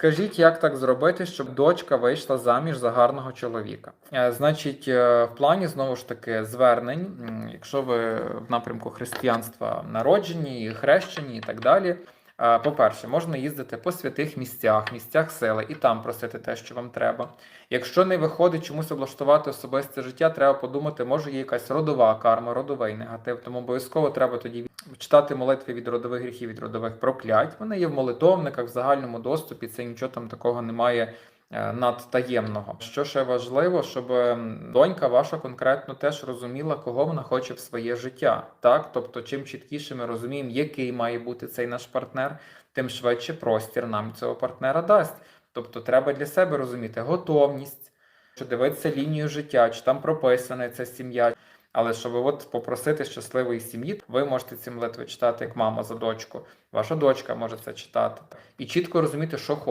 Скажіть, як так зробити, щоб дочка вийшла заміж за гарного чоловіка? Е, Значить, е, в плані знову ж таки звернень, якщо ви в напрямку християнства народжені, хрещені і так далі. е, По-перше, можна їздити по святих місцях, місцях сили, і там просити те, що вам треба. Якщо не виходить чомусь облаштувати особисте життя, треба подумати, може є якась родова карма, родовий негатив. Тому обов'язково треба тоді читати молитви від родових гріхів, від родових проклять. Вони є в молитовниках, в загальному доступі. Це нічого там такого немає е, надтаємного. Що ще важливо, щоб ем, донька ваша конкретно теж розуміла, кого вона хоче в своє життя. Так, тобто, чим чіткіше ми розуміємо, який має бути цей наш партнер, тим швидше простір нам цього партнера дасть. Тобто, треба для себе розуміти готовність, що дивитися лінію життя, чи там прописана ця сім'я. Але щоб от попросити щасливої сім'ї, ви можете ці молитви читати як мама за дочку. Ваша дочка може це читати і чітко розуміти, що хоче.